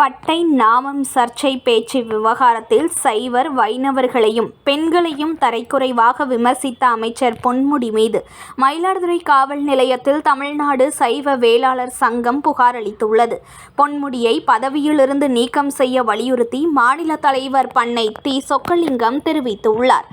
பட்டை நாமம் சர்ச்சை பேச்சு விவகாரத்தில் சைவர் வைணவர்களையும் பெண்களையும் தரைக்குறைவாக விமர்சித்த அமைச்சர் பொன்முடி மீது மயிலாடுதுறை காவல் நிலையத்தில் தமிழ்நாடு சைவ வேளாளர் சங்கம் புகார் அளித்துள்ளது. பொன்முடியை பதவியிலிருந்து நீக்கம் செய்ய வலியுறுத்தி மாநில தலைவர் பண்ணை டி. சொக்கலிங்கம் தெரிவித்துள்ளார்.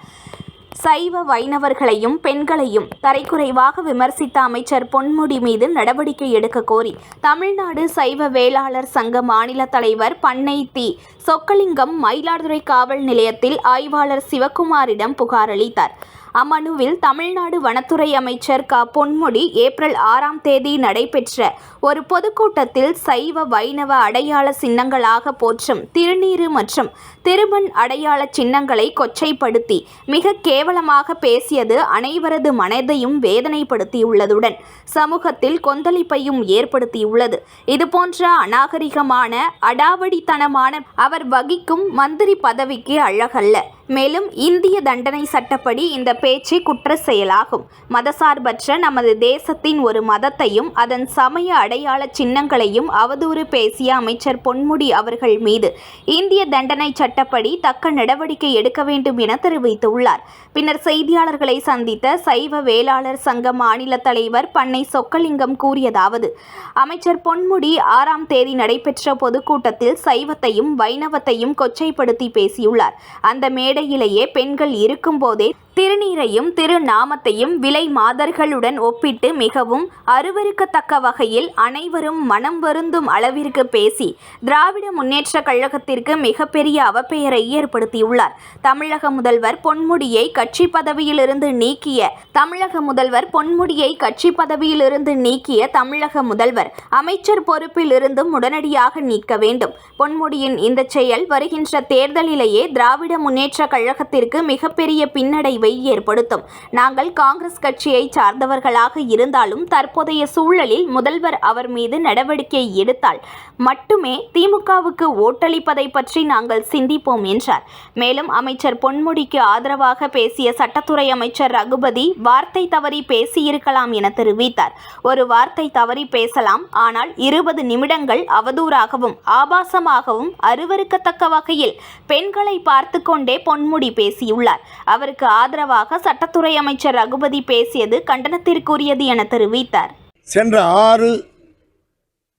சைவ வைணவர்களையும் பெண்களையும் தரைக்குறைவாக விமர்சித்த அமைச்சர் பொன்முடி மீது நடவடிக்கை எடுக்க கோரி தமிழ்நாடு சைவ வேளாளர் சங்க மாநில தலைவர் பண்ணை தி சொக்கலிங்கம் மயிலாடுதுறை காவல் நிலையத்தில் ஆய்வாளர் சிவக்குமாரிடம் புகார் அளித்தார். அம்மனுவில் தமிழ்நாடு வனத்துறை அமைச்சர் க. பொன்முடி ஏப்ரல் ஆறாம் தேதி நடைபெற்ற ஒரு பொதுக்கூட்டத்தில் சைவ வைணவ அடையாள சின்னங்களாக போற்றும் திருநீறு மற்றும் திருமண் அடையாள சின்னங்களை கொச்சைப்படுத்தி மிக கேவலமாக பேசியது அனைவரது மனதையும் வேதனைப்படுத்தியுள்ளதுடன் சமூகத்தில் கொந்தளிப்பையும் ஏற்படுத்தியுள்ளது. இதுபோன்ற அநாகரிகமான அடாவடித்தனமான அவர் வகிக்கும் மந்திரி பதவிக்கு அழகல்ல. மேலும் இந்திய தண்டனை சட்டப்படி இந்த பேச்சு குற்ற செயலாகும். மதசார்பற்ற நமது தேசத்தின் ஒரு மதத்தையும் அதன் சமய அடையாள சின்னங்களையும் அவதூறு பேசிய அமைச்சர் பொன்முடி அவர்கள் மீது இந்திய தண்டனை சட்டப்படி தக்க நடவடிக்கை எடுக்க வேண்டும் என தெரிவித்துள்ளார். பின்னர் செய்தியாளர்களை சந்தித்த சைவ வேளாளர் சங்க மாநில தலைவர் பண்ணை சொக்கலிங்கம் கூறியதாவது அமைச்சர் பொன்முடி ஆறாம் தேதி நடைபெற்ற பொதுக்கூட்டத்தில் சைவத்தையும் வைணவத்தையும் கொச்சைப்படுத்தி பேசியுள்ளார். அந்த மேடையிலேயே பெண்கள் இருக்கும்போதே திருநீரையும் திருநாமத்தையும் விலை மாதர்களுடன் ஒப்பிட்டு மிகவும் அருவருக்கத்தக்க வகையில் அனைவரும் மனம் வருந்தும் அளவிற்கு பேசி திராவிட முன்னேற்ற கழகத்திற்கு மிகப்பெரிய அவப்பெயரை ஏற்படுத்தியுள்ளார். தமிழக முதல்வர் பொன்முடியை கட்சி பதவியிலிருந்து நீக்கிய தமிழக முதல்வர் பொன்முடியை கட்சி பதவியிலிருந்து நீக்கிய தமிழக முதல்வர் அமைச்சர் பொறுப்பில் இருந்தும் உடனடியாக நீக்க வேண்டும். பொன்முடியின் இந்த செயல் வருகின்ற தேர்தலிலேயே திராவிட முன்னேற்ற கழகத்திற்கு மிகப்பெரிய பின்னடைவு ஏற்படுத்தும். நாங்கள் காங்கிரஸ் கட்சியை சார்ந்தவர்களாக இருந்தாலும் தற்போதைய சூழலில் முதல்வர் அவர் மீது நடவடிக்கை எடுத்தால் மட்டுமே திமுகவுக்கு ஓட்டளிப்பதை பற்றி நாங்கள் சிந்திப்போம் என்றார். மேலும் அமைச்சர் பொன்முடிக்கு ஆதரவாக பேசிய சட்டத்துறை அமைச்சர் ரகுபதி வார்த்தை தவறி பேசியிருக்கலாம் என தெரிவித்தார். ஒரு வார்த்தை தவறி பேசலாம் ஆனால் இருபது நிமிடங்கள் அவதூறாகவும் ஆபாசமாகவும் அருவருக்கத்தக்க வகையில் பெண்களை பார்த்து கொண்டே பொன்முடி பேசியுள்ளார். அவருக்கு ஆதரவாக சட்டத்துறை அமைச்சர் ரகுபதி பேசியது கண்டனத்திற்குரியது என தெரிவித்தார். சென்ற ஆறு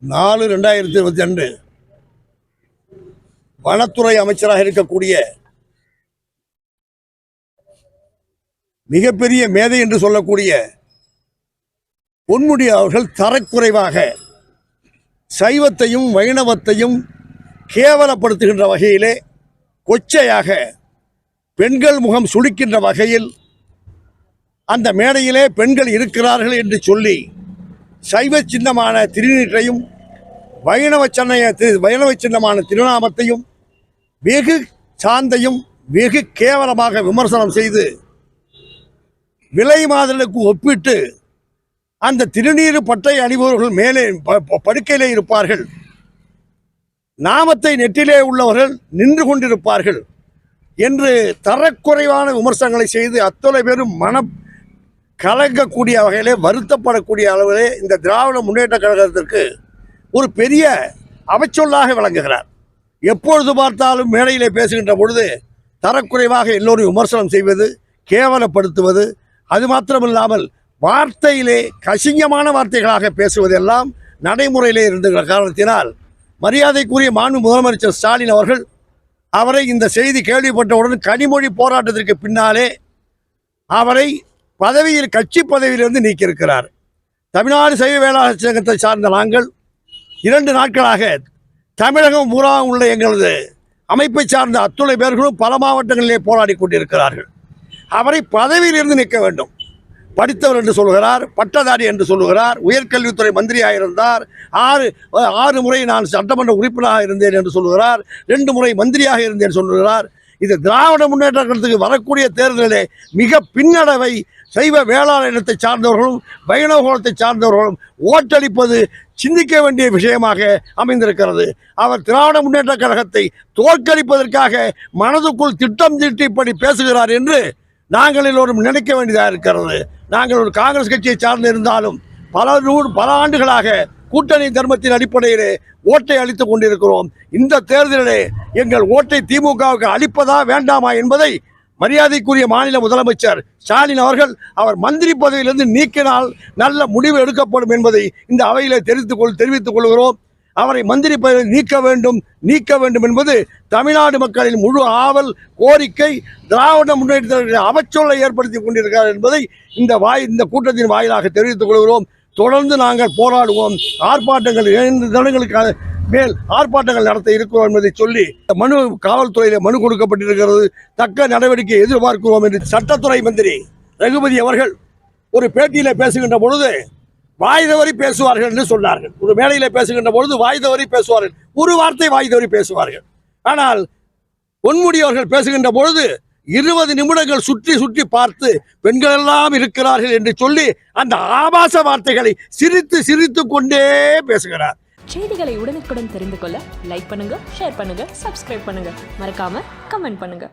நாலு ரெண்டாயிரத்தி இருபத்தி ரெண்டு வனத்துறை அமைச்சராக இருக்கக்கூடிய மிகப்பெரிய மேதை என்று சொல்லக்கூடிய பொன்முடி அவர்கள் தரக்குறைவாக சைவத்தையும் வைணவத்தையும் கேவலப்படுத்துகின்ற வகையிலே கொச்சையாக பெண்கள் முகம் சுழிக்கின்ற வகையில் அந்த மேடையிலே பெண்கள் இருக்கிறார்கள் என்று சொல்லி சைவ சின்னமான திருநீற்றையும் வைணவ சென்னைய வைணவ சின்னமான திருநாமத்தையும் வெகு சாந்தையும் வெகு கேவலமாக விமர்சனம் செய்து விலை மாதலுக்கு ஒப்பிட்டு அந்த திருநீறு பட்டை அணிபவர்கள் மேலே ப- ப- படுக்கையிலே இருப்பார்கள். நாமத்தை நெற்றிலே உள்ளவர்கள் நின்று கொண்டிருப்பார்கள். என்று தரக்குறைவான விமர்சனங்களை செய்து அத்தனை பேரும் மனம் கலங்கக்கூடிய வகையிலே வருத்தப்படக்கூடிய அளவிலே இந்த திராவிட முன்னேற்ற கழகத்திற்கு ஒரு பெரிய அவச்சொல்லாக விளங்குகிறார். எப்பொழுது பார்த்தாலும் மேடையிலே பேசுகின்ற பொழுது தரக்குறைவாக எல்லோரும் விமர்சனம் செய்வது கேவலப்படுத்துவது அது மாத்திரமில்லாமல் வார்த்தையிலே கசிங்கமான வார்த்தைகளாக பேசுவதெல்லாம் நடைமுறையிலே இருந்த காரணத்தினால் மரியாதைக்குரிய மாண்பு முதலமைச்சர் ஸ்டாலின் அவர்கள் அவரை இந்த செய்தி கேள்விப்பட்டவுடன் கனிமொழி போராட்டத்திற்கு பின்னாலே அவரை பதவியில் கட்சி பதவியிலிருந்து நீக்கியிருக்கிறார். தமிழ்நாடு சைவ வேளாண் சங்கத்தை சார்ந்த நாங்கள் இரண்டு நாட்களாக தமிழகம் பூரா உள்ள எங்களது அமைப்பை சார்ந்த அத்துணை பேர்களும் பல மாவட்டங்களிலே போராடி கொண்டிருக்கிறார்கள். அவரை பதவியிலிருந்து நிற்க வேண்டும். படித்தவர் என்று சொல்கிறார் பட்டதாரி என்று சொல்லுகிறார் உயர்கல்வித்துறை மந்திரியாக இருந்தார் ஆறு ஆறு முறை நான் சட்டமன்ற உறுப்பினராக இருந்தேன் என்று சொல்லுகிறார் ரெண்டு முறை மந்திரியாக இருந்தேன் சொல்லுகிறார். இது திராவிட முன்னேற்ற கழகத்துக்கு வரக்கூடிய தேர்தலிலே மிக பின்னடைவை சைவ வேளாண் இனத்தை சார்ந்தவர்களும் வைணவ குலத்தை சார்ந்தவர்களும் ஓட்டளிப்பது சிந்திக்க வேண்டிய விஷயமாக அமைந்திருக்கிறது. அவர் திராவிட முன்னேற்ற கழகத்தை தோற்கடிப்பதற்காக மனதுக்குள் திட்டம் தீட்டிப்படி பேசுகிறார் என்று நாங்கள் எல்லோரும் நினைக்க வேண்டியதாக இருக்கிறது. நாங்கள் ஒரு காங்கிரஸ் கட்சியை சார்ந்து இருந்தாலும் பல நூறு பல ஆண்டுகளாக கூட்டணி தர்மத்தின் அடிப்படையிலே ஓட்டை அளித்துக் கொண்டிருக்கிறோம். இந்த தேர்தலிலே எங்கள் ஓட்டை திமுகவுக்கு அளிப்பதா வேண்டாமா என்பதை மரியாதைக்குரிய மாநில முதலமைச்சர் ஸ்டாலின் அவர்கள் அவர் மந்திரி பதவியிலிருந்து நீக்கினால் நல்ல முடிவு எடுக்கப்படும் என்பதை இந்த அவையில் தெரிவித்துக் கொள் தெரிவித்துக் கொள்கிறோம். அவரை மந்திரி பதவியில் நீக்க வேண்டும் நீக்க வேண்டும் என்பது தமிழ்நாடு மக்களின் முழு ஆவல் கோரிக்கை திராவிட முன்னேற்ற அவச்சொல்லை ஏற்படுத்தி கொண்டிருக்கிறார் என்பதை இந்த வாய் இந்த கூட்டத்தின் வாயிலாக தெரிவித்துக் கொள்கிறோம். தொடர்ந்து நாங்கள் போராடுவோம். ஆர்ப்பாட்டங்கள் இரண்டு தினங்களுக்கு மேல் ஆர்ப்பாட்டங்கள் நடத்த இருக்கிறோம் என்பதை சொல்லி மனு காவல்துறையில் மனு கொடுக்கப்பட்டிருக்கிறது. தக்க நடவடிக்கை எதிர்பார்க்கிறோம் என்று சட்டத்துறை மந்திரி ரகுபதி அவர்கள் ஒரு பேட்டியில் பேசுகின்ற பொழுது வாய் தவறி பேசுவார்கள் என்று சொன்னார்கள். ஒரு மேடையில் பேசுகின்ற பொழுது வாய் தவறி பேசுவார்கள். ஒரு வார்த்தை வாய் தவறி பேசுவார்கள். ஆனால் பொன்முடியவர்கள் பேசுகின்ற பொழுது இருபது நிமிடங்கள் சுற்றி சுற்றி பார்த்து பெண்கள் எல்லாம் இருக்கிறார்கள் என்று சொல்லி அந்த ஆபாச வார்த்தைகளை சிரித்து சிரித்து கொண்டே பேசுகிறார். செய்திகளை உடனுக்குடன் தெரிந்து கொள்ள லைக் பண்ணுங்க ஷேர் பண்ணுங்க சப்ஸ்கிரைப் பண்ணுங்க. மறக்காம கமெண்ட் பண்ணுங்க.